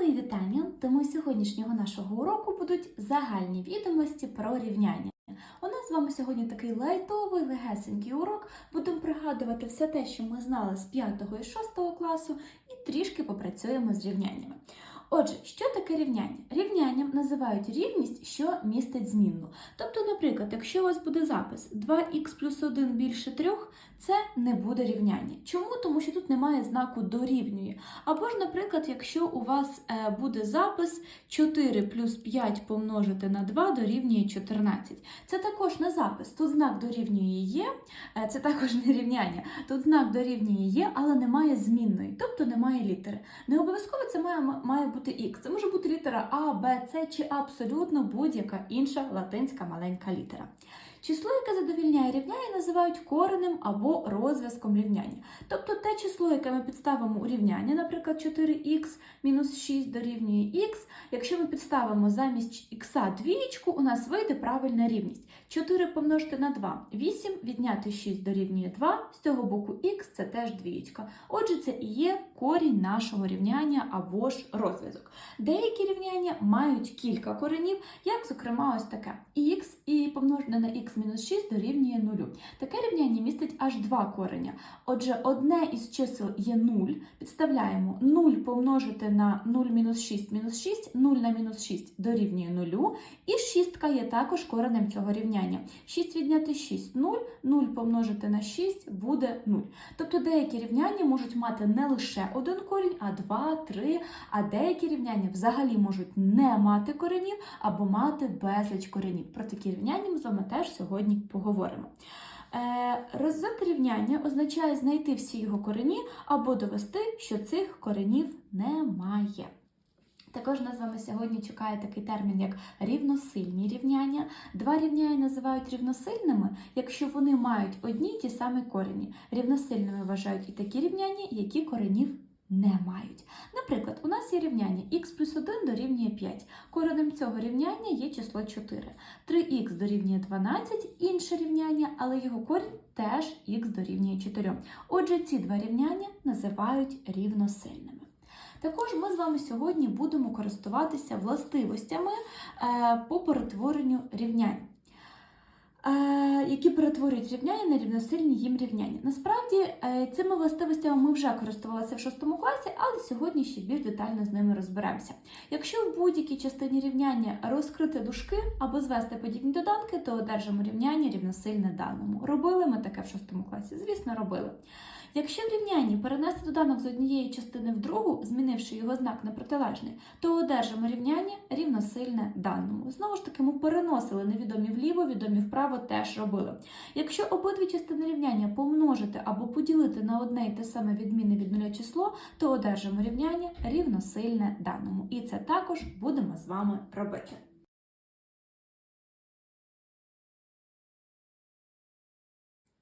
мої вітання! Тому сьогоднішнього нашого уроку будуть загальні відомості про рівняння. У нас з вами сьогодні такий лайтовий, легесенький урок. Будемо пригадувати все те, що ми знали з 5 і 6 класу, і трішки попрацюємо з рівняннями. Отже, що таке рівняння? Рівнянням називають рівність, що містить змінну. Тобто, наприклад, якщо у вас буде запис 2х плюс 1 більше 3, це не буде рівняння. Чому? Тому що тут немає знаку дорівнює. Або ж, наприклад, якщо у вас е, буде запис 4 плюс 5 помножити на 2 дорівнює 14. Це також не запис. Тут знак дорівнює є, е, це також не рівняння. Тут знак дорівнює є, але немає змінної, тобто немає літери. Не обов'язково це має, має бути Х. Це може бути літера А, Б, С чи абсолютно будь-яка інша латинська маленька літера. Число, яке задовільняє рівняння, називають коренем або розв'язком рівняння. Тобто те число, яке ми підставимо у рівняння, наприклад, 4х мінус 6 дорівнює х, якщо ми підставимо замість х двієчку, у нас вийде правильна рівність. 4 помножити на 2, 8, відняти 6 дорівнює 2, з цього боку х це теж двієчка. Отже, це і є корінь нашого рівняння або ж розв'язок. Деякі рівняння мають кілька коренів, як, зокрема, ось таке х і помножене на х мінус 6 дорівнює 0. Таке рівняння містить аж два кореня. Отже, одне із чисел є 0, підставляємо 0 помножити на 0 мінус 6 мінус 6, 0 на мінус 6 дорівнює 0, і шістка є також коренем цього рівняння. 6 відняти 6 0, 0 помножити на 6 буде 0. Тобто деякі рівняння можуть мати не лише один корінь, а два, три, а деякі рівняння взагалі можуть не мати коренів або мати безліч коренів. Про такі рівняння ми з вами теж сьогодні поговоримо. Е, Розв'язати рівняння означає знайти всі його корені або довести, що цих коренів немає. Також нас з вами сьогодні чекає такий термін, як рівносильні рівняння. Два рівняння називають рівносильними, якщо вони мають одні й ті самі корені. Рівносильними вважають і такі рівняння, які коренів не мають. Наприклад, у нас є рівняння х плюс 1 дорівнює 5. Коренем цього рівняння є число 4. 3х дорівнює 12, інше рівняння, але його корінь теж х дорівнює 4. Отже, ці два рівняння називають рівносильними. Також ми з вами сьогодні будемо користуватися властивостями е, по перетворенню рівнянь. Е, які перетворюють рівняння на рівносильні їм рівняння. Насправді е, цими властивостями ми вже користувалися в 6 класі, але сьогодні ще більш детально з ними розберемося. Якщо в будь-якій частині рівняння розкрити дужки або звести подібні доданки, то одержимо рівняння рівносильне даному. Робили ми таке в 6 класі? Звісно, робили. Якщо в рівнянні перенести доданок з однієї частини в другу, змінивши його знак на протилежний, то одержимо рівняння рівносильне даному. Знову ж таки, ми переносили невідомі вліво, відомі вправо теж робили. Якщо обидві частини рівняння помножити або поділити на одне і те саме відмінне від нуля число, то одержимо рівняння рівносильне даному. І це також будемо з вами робити.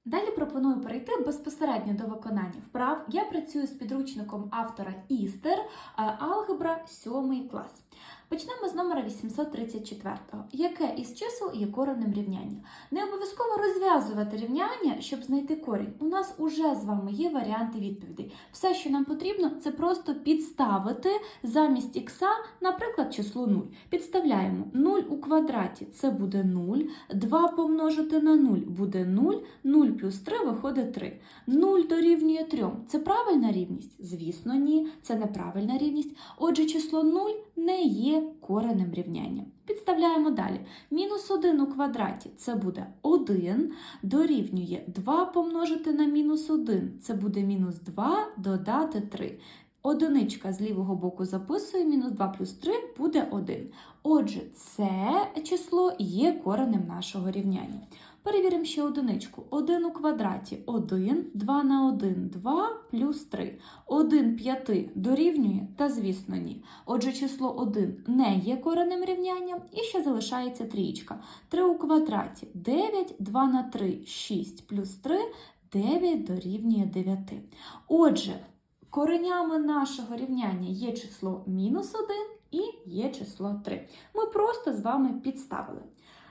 Далі пропоную перейти безпосередньо до виконання вправ. Я працюю з підручником автора Істер Алгебра 7 клас. Почнемо з номера 834. Яке із чисел є коренем рівняння? Не обов'язково розв'язувати рівняння, щоб знайти корінь. У нас уже з вами є варіанти відповідей. Все, що нам потрібно, це просто підставити замість х, наприклад, число 0. Підставляємо 0 у квадраті це буде 0, 2 помножити на 0 буде 0, 0 плюс 3 виходить 3. 0 дорівнює 3. Це правильна рівність? Звісно, ні. Це неправильна рівність. Отже, число 0 не є коренем рівняння. Підставляємо далі. Мінус 1 у квадраті це буде 1, дорівнює 2 помножити на мінус 1, це буде мінус 2 додати 3. Одиничка з лівого боку записує, мінус 2 плюс 3 буде 1. Отже, це число є коренем нашого рівняння. Перевіримо ще одиничку. 1 у квадраті 1, 2 на 1 2 плюс 3. 1 5 дорівнює, та звісно ні. Отже, число 1 не є коренем рівняння, і ще залишається трієчка. 3 у квадраті 9, 2 на 3 6 плюс 3, 9 дорівнює 9. Отже, коренями нашого рівняння є число мінус 1 і є число 3. Ми просто з вами підставили.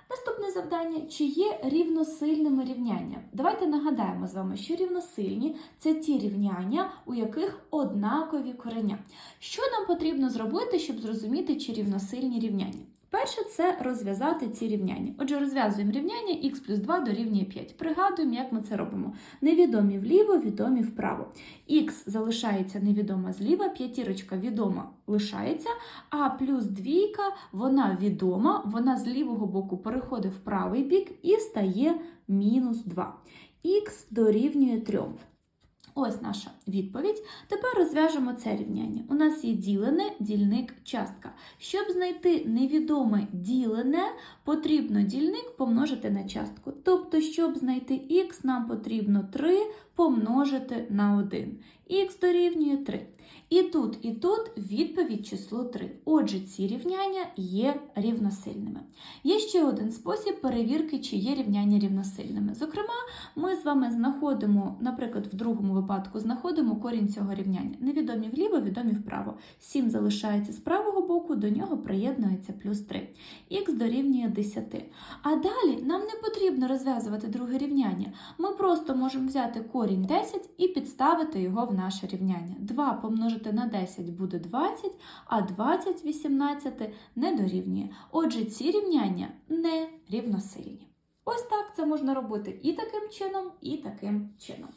Наступне завдання: чи є рівносильними рівняння? Давайте нагадаємо з вами, що рівносильні це ті рівняння, у яких однакові корення. Що нам потрібно зробити, щоб зрозуміти, чи рівносильні рівняння? Перше це розв'язати ці рівняння. Отже, розв'язуємо рівняння х плюс 2 дорівнює 5. Пригадуємо, як ми це робимо. Невідомі вліво, відомі вправо. Х залишається невідома зліва, п'ятірочка відома лишається, а плюс двійка, вона відома, вона з лівого боку переходить в правий бік і стає мінус 2. Х дорівнює 3. Ось наша відповідь. Тепер розв'яжемо це рівняння. У нас є ділене, дільник, частка. Щоб знайти невідоме ділене, потрібно дільник помножити на частку. Тобто, щоб знайти х, нам потрібно 3 помножити на 1. Х дорівнює 3. І тут, і тут відповідь число 3. Отже, ці рівняння є рівносильними. Є ще один спосіб перевірки, чи є рівняння рівносильними. Зокрема, ми з вами знаходимо, наприклад, в другому випадку знаходимо корінь цього рівняння. Невідомі вліво, відомі вправо. 7 залишається з правого боку, до нього приєднується плюс 3. Х дорівнює 10. А далі нам не потрібно розв'язувати друге рівняння. Ми просто можемо взяти корінь 10 і підставити його в наше рівняння. 2 помножити на 10 буде 20, а 20 18 не дорівнює. Отже, ці рівняння не рівносильні. Ось так це можна робити і таким чином, і таким чином.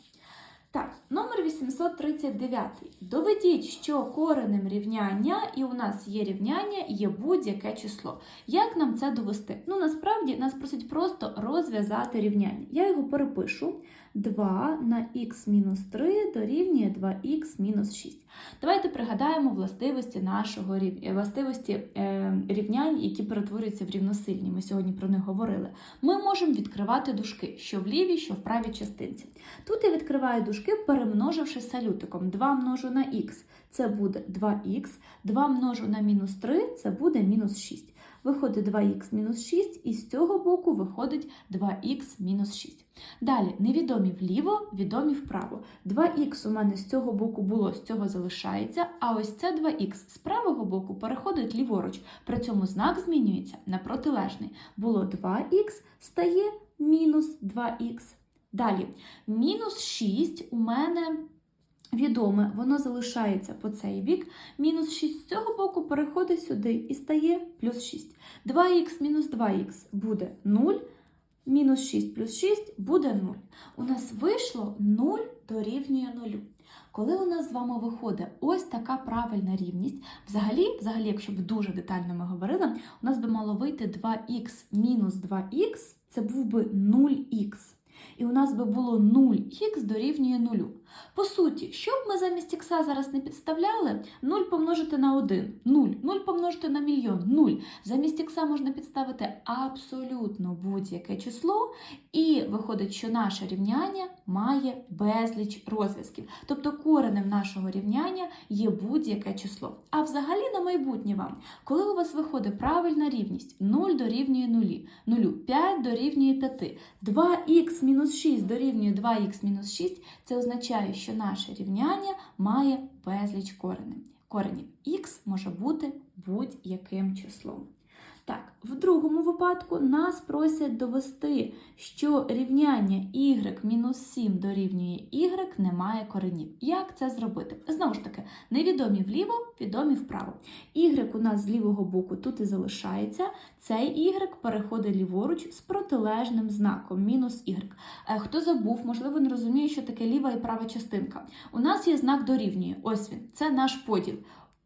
Так, номер 839. Доведіть, що коренем рівняння, і у нас є рівняння, є будь-яке число. Як нам це довести? Ну, насправді нас просять просто розв'язати рівняння. Я його перепишу. 2 на х-3 дорівнює 2х мінус 6. Давайте пригадаємо властивості нашого рів... властивості е, рівнянь, які перетворюються в рівносильні. Ми сьогодні про них говорили. Ми можемо відкривати дужки, що в лівій, що в правій частинці. Тут я відкриваю дужки, перемноживши салютиком 2 множу на х, це буде 2х, 2 множу на мінус 3, це буде мінус 6. Виходить 2х мінус 6, і з цього боку виходить 2х мінус 6. Далі, невідомі вліво, відомі вправо. 2х у мене з цього боку було, з цього залишається, а ось це 2х з правого боку переходить ліворуч. При цьому знак змінюється на протилежний. Було 2х, стає мінус 2х. Далі, мінус 6 у мене. Відоме, воно залишається по цей бік. Мінус 6 з цього боку переходить сюди і стає плюс 6. 2х мінус 2х буде 0. Мінус 6 плюс 6 буде 0. У нас вийшло 0 дорівнює 0. Коли у нас з вами виходить ось така правильна рівність, взагалі, взагалі, якщо б дуже детально ми говорили, у нас би мало вийти 2х мінус 2х, це був би 0х. І у нас би було 0х дорівнює 0. По суті, що б ми замість х зараз не підставляли, 0 помножити на 1 0, 0 помножити на мільйон 0. Замість х можна підставити абсолютно будь-яке число, і виходить, що наше рівняння має безліч розв'язків. Тобто коренем нашого рівняння є будь-яке число. А взагалі на майбутнє вам, коли у вас виходить правильна рівність 0 дорівнює 0, 0, 5 дорівнює 5, 2х мінус 6 дорівнює 2х мінус 6, це означає, що наше рівняння має безліч коренів. Коренів х може бути будь-яким числом. Так, в другому випадку нас просять довести, що рівняння y-7 дорівнює y не має коренів. Як це зробити? Знову ж таки, невідомі вліво, відомі вправо. Y у нас з лівого боку тут і залишається. Цей y переходить ліворуч з протилежним знаком мінус y. Е, Хто забув, можливо, не розуміє, що таке ліва і права частинка. У нас є знак дорівнює. Ось він, це наш поділ.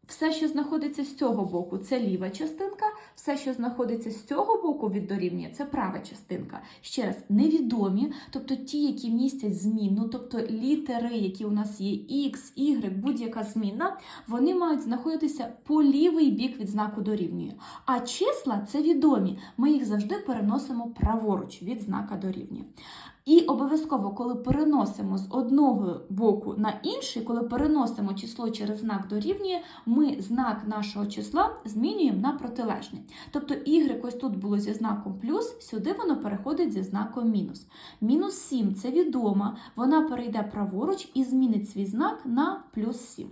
Все, що знаходиться з цього боку, це ліва частинка, все, що знаходиться з цього боку від дорівнює, це права частинка. Ще раз, невідомі, тобто ті, які містять змінну, тобто літери, які у нас є X, Y, будь-яка змінна, вони мають знаходитися по лівий бік від знаку дорівнює. А числа це відомі. Ми їх завжди переносимо праворуч від знака дорівнює. І обов'язково, коли переносимо з одного боку на інший, коли переносимо число через знак дорівнює, ми знак нашого числа змінюємо на протилежний. Тобто y ось тут було зі знаком плюс, сюди воно переходить зі знаком мінус. Мінус 7 це відома, вона перейде праворуч і змінить свій знак на плюс 7.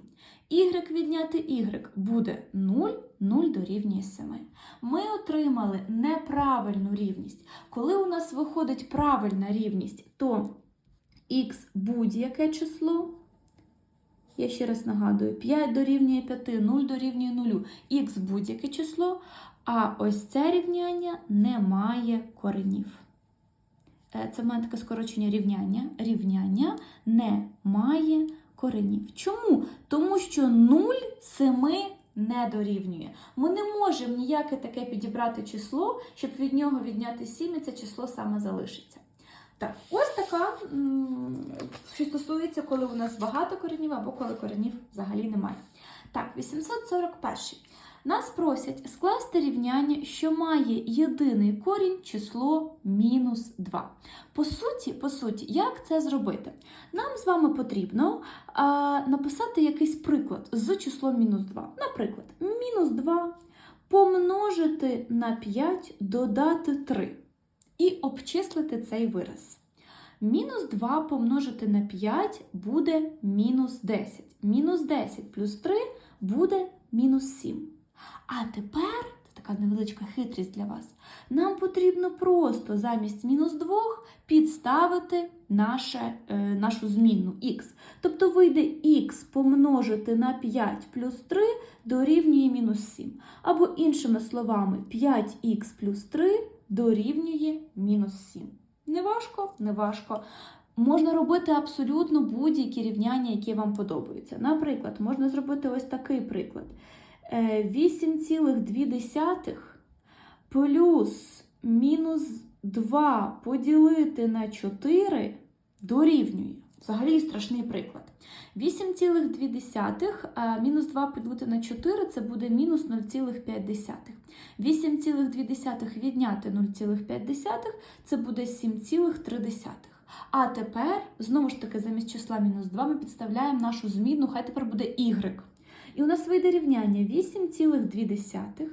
y відняти y буде 0, 0 дорівнює 7. Ми отримали неправильну рівність. Коли у нас виходить правильна рівність, то х будь-яке число. Я ще раз нагадую, 5 дорівнює 5, 0 дорівнює 0, х будь-яке число, а ось це рівняння не має коренів. Е, Це в мене таке скорочення рівняння. Рівняння не має коренів. Чому? Тому що 0 7 не дорівнює. Ми не можемо ніяке таке підібрати число, щоб від нього відняти 7 і це число саме залишиться. Так, ось така, що стосується, коли у нас багато коренів або коли коренів взагалі немає. Так, 841. Нас просять скласти рівняння, що має єдиний корінь число мінус 2. По суті, по суті, як це зробити? Нам з вами потрібно а, написати якийсь приклад з числом мінус 2. Наприклад, мінус 2 помножити на 5 додати 3 і обчислити цей вираз. Мінус 2 помножити на 5 буде мінус 10. Мінус 10 плюс 3 буде мінус 7. А тепер, це така невеличка хитрість для вас, нам потрібно просто замість мінус 2 підставити наше, е, нашу змінну х. Тобто вийде х помножити на 5 плюс 3 дорівнює мінус 7. Або іншими словами, 5х плюс 3 дорівнює мінус 7. Не важко, не важко. Можна робити абсолютно будь-які рівняння, які вам подобаються. Наприклад, можна зробити ось такий приклад. Е, 8,2 плюс мінус 2 поділити на 4 дорівнює. Взагалі страшний приклад. 8,2 мінус 2 поділити на 4 це буде мінус 0,5. 8,2 відняти 0,5 це буде 7,3. А тепер, знову ж таки, замість числа мінус 2 ми підставляємо нашу змінну, хай тепер буде y. І у нас вийде рівняння 8,2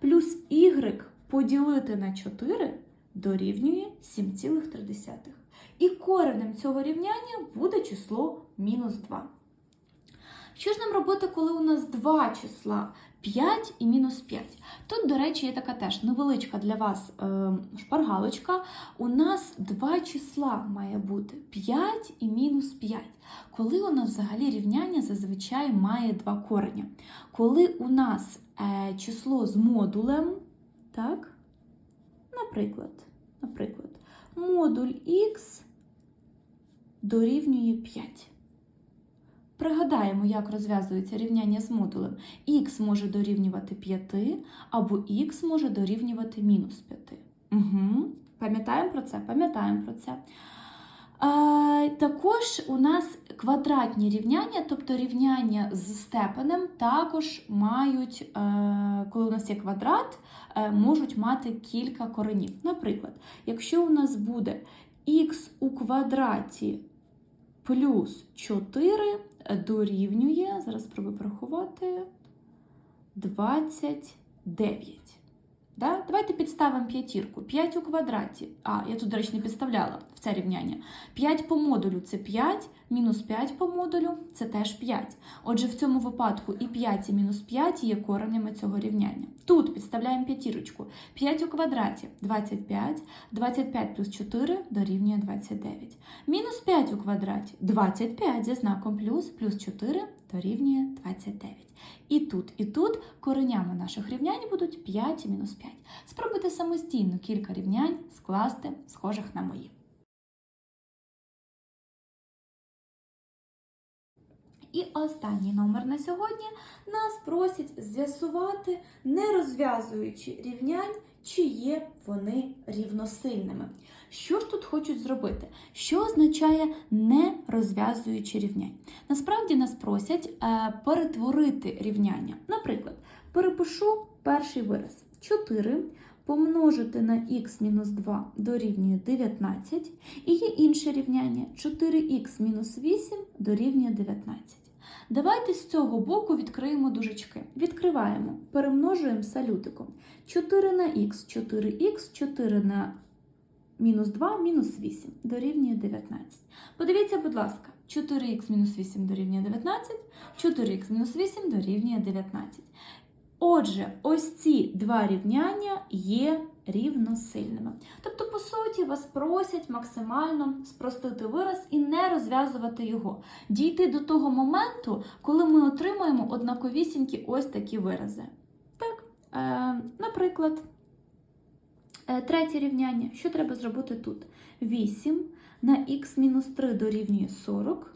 плюс y поділити на 4 дорівнює 7,3. І коренем цього рівняння буде число мінус 2. Що ж нам робити, коли у нас два числа 5 і мінус 5? Тут, до речі, є така теж невеличка для вас е, шпаргалочка. У нас два числа має бути 5 і мінус 5. Коли у нас взагалі рівняння зазвичай має два кореня. Коли у нас е, число з модулем, так, наприклад, наприклад, модуль х дорівнює 5. Пригадаємо, як розв'язується рівняння з модулем. х може дорівнювати 5, або х може дорівнювати мінус 5. Угу. Пам'ятаємо про це? Пам'ятаємо про це. А, також у нас квадратні рівняння, тобто рівняння з степенем, також мають, е, коли у нас є квадрат, е, можуть мати кілька коренів. Наприклад, якщо у нас буде х у квадраті плюс 4 дорівнює, зараз спробую порахувати, 29. Да? Давайте підставимо п'ятірку. 5 у квадраті. А, я тут, до речі, не підставляла в це рівняння. 5 по модулю це 5, мінус 5 по модулю це теж 5. Отже, в цьому випадку і 5, і мінус 5 є коренями цього рівняння. Тут підставляємо п'ятірочку. 5 у квадраті 25, 25 плюс 4 дорівнює 29. Мінус 5 у квадраті 25 зі знаком плюс, плюс 4 дорівнює 29. І тут, і тут коренями наших рівнянь будуть 5 і мінус 5. Спробуйте самостійно кілька рівнянь скласти, схожих на мої. І останній номер на сьогодні нас просять з'ясувати, не розв'язуючи рівнянь, чи є вони рівносильними. Що ж тут хочуть зробити? Що означає не розв'язуючи рівнянь? Насправді нас просять е, перетворити рівняння. Наприклад, перепишу перший вираз 4 помножити на х-2 дорівнює 19, і є інше рівняння 4х мінус 8 дорівнює 19. Давайте з цього боку відкриємо дужечки. Відкриваємо, перемножуємо салютиком. 4 на х, 4х, 4 на мінус 2, мінус 8 дорівнює 19. Подивіться, будь ласка, 4х мінус 8 дорівнює 19, 4х мінус 8 дорівнює 19. Отже, ось ці два рівняння є рівносильними. Тобто, по суті, вас просять максимально спростити вираз і не розв'язувати його. Дійти до того моменту, коли ми отримаємо однаковісінькі ось такі вирази. Так, е, наприклад, е, третє рівняння. Що треба зробити тут? 8 на х-3 дорівнює 40,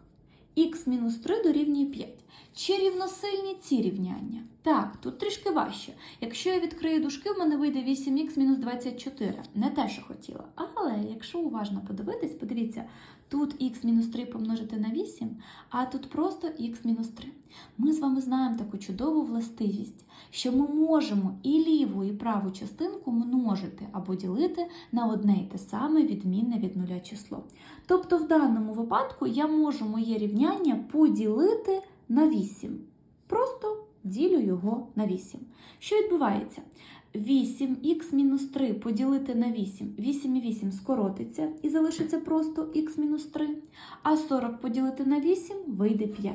х-3 дорівнює 5. Чи рівносильні ці рівняння? Так, тут трішки важче. Якщо я відкрию дужки, в мене вийде 8х мінус 24. Не те, що хотіла. Але якщо уважно подивитись, подивіться, тут х мінус 3 помножити на 8, а тут просто х мінус 3. Ми з вами знаємо таку чудову властивість, що ми можемо і ліву, і праву частинку множити або ділити на одне і те саме відмінне від нуля число. Тобто, в даному випадку я можу моє рівняння поділити на 8. Просто ділю його на 8. Що відбувається? 8х мінус 3 поділити на 8. 8 і 8 скоротиться і залишиться просто х-3, А 40 поділити на 8 вийде 5.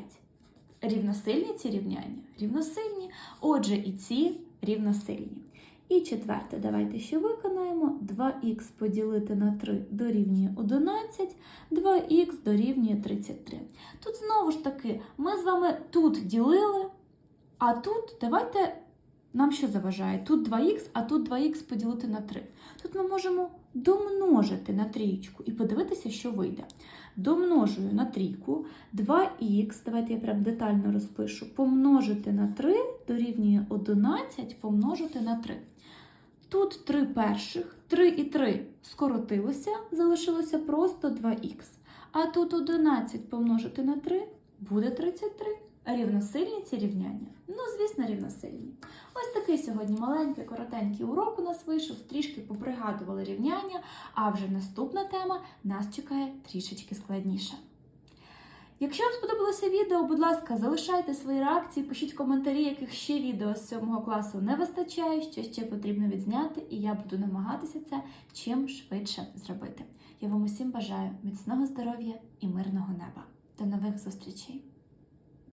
Рівносильні ці рівняння? Рівносильні. Отже, і ці рівносильні. І четверте, давайте ще виконаємо. 2х поділити на 3 дорівнює 11, 2х дорівнює 33. Тут знову ж таки, ми з вами тут ділили, а тут давайте нам що заважає? Тут 2х, а тут 2х поділити на 3. Тут ми можемо домножити на трійку і подивитися, що вийде. Домножую на трійку 2х, давайте я прям детально розпишу, помножити на 3 дорівнює 11 помножити на 3. Тут 3 перших, 3 і 3 скоротилося, залишилося просто 2х. А тут 11 помножити на 3 буде 33. Рівносильні ці рівняння? Ну, звісно, рівносильні. Ось такий сьогодні маленький, коротенький урок у нас вийшов, трішки попригадували рівняння, а вже наступна тема нас чекає трішечки складніше. Якщо вам сподобалося відео, будь ласка, залишайте свої реакції, пишіть коментарі, яких ще відео з 7 класу не вистачає, що ще потрібно відзняти, і я буду намагатися це чим швидше зробити. Я вам усім бажаю міцного здоров'я і мирного неба. До нових зустрічей!